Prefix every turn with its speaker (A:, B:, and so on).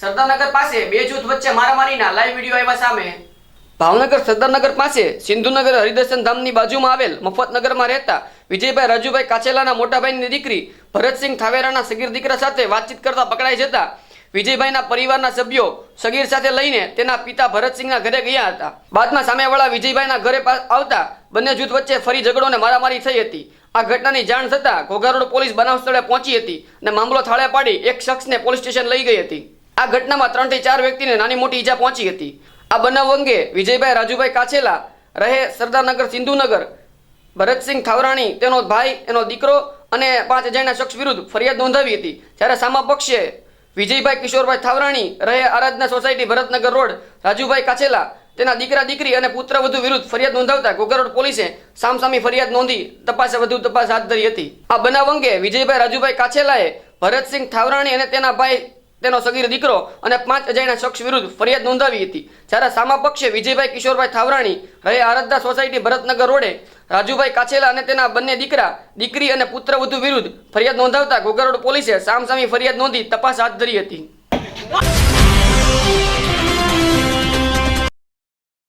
A: સરદારનગર પાસે બે જૂથ વચ્ચે મારામારીના લાઈવ વીડિયો આવ્યા સામે. ભાવનગર, સરદારનગર પાસે સિંધુનગર હરિદર્શન ધામની બાજુમાં આવેલ મફતનગરમાં રહેતા વિજયભાઈ, રાજુભાઈ કાચેલાના મોટાભાઈની દીકરી ભરતસિંહ થાવેરાના સગીર દીકરા સાથે વાતચીત કરતા પકડાઈ જતા વિજયભાઈના પરિવારના સભ્યો સગીર સાથે લઈને તેના પિતા ભરતસિંહના ઘરે ગયા હતા. બાદમાં સામેવાળા વિજયભાઈના ઘરે આવતા બંને જૂથ વચ્ચે ફરી ઝઘડો અને મારામારી થઈ હતી. આ ઘટનાની જાણ થતાં ઘોઘારોડ પોલીસ બનાવ સ્થળે પહોંચી હતી અને મામલો થાળે પાડી એક શખ્સને પોલીસ સ્ટેશન લઈ ગઈ હતી. આ ઘટનામાં ત્રણથી ચાર વ્યક્તિને નાની મોટી ઈજા પહોંચી હતી. આ બનાવ અંગે વિજયભાઈ રાજુભાઈ કાછેલા રહે સરદારનગર સિંધુનગર. ભરતસિંહ થાવરાણી, તેનો ભાઈ, એનો દીકરો અને પાંચ અજાણ્યા શખ્સ વિરુદ્ધ ફરિયાદ નોંધાવી હતી. જ્યારે સામા પક્ષે વિજયભાઈ કિશોરભાઈ થાવરાણી રહે આરાધના સોસાયટી ભરતનગર રોડ, રાજુભાઈ કાછેલા, તેના દીકરા દીકરી અને પુત્ર વધુ વિરુદ્ધ ફરિયાદ નોંધાવતા ગોગરોડ પોલીસે સામસામી ફરિયાદ નોંધી તપાસે વધુ તપાસ હાથ ધરી હતી. આ બનાવ અંગે વિજયભાઈ રાજુભાઈ કાછેલાએ ભરતસિંહ થાવરાણી અને તેના ભાઈ તેનો સગીર દીકરો અને પાંચ અજાણ્યા શખ્સ વિરુદ્ધ ફરિયાદ નોંધાવી હતી. જ્યારે સામા પક્ષે વિજયભાઈ કિશોરભાઈ થાવરાણી રહે આરાધના સોસાયટી ભરતનગર રોડે, રાજુભાઈ કાછેલા અને તેના બંને દીકરા, દીકરી અને પુત્રવધુ વિરુદ્ધ ફરિયાદ નોંધાવતા ઘોઘરોડ પોલીસે સામસામી ફરિયાદ નોંધી તપાસ હાથ ધરી હતી.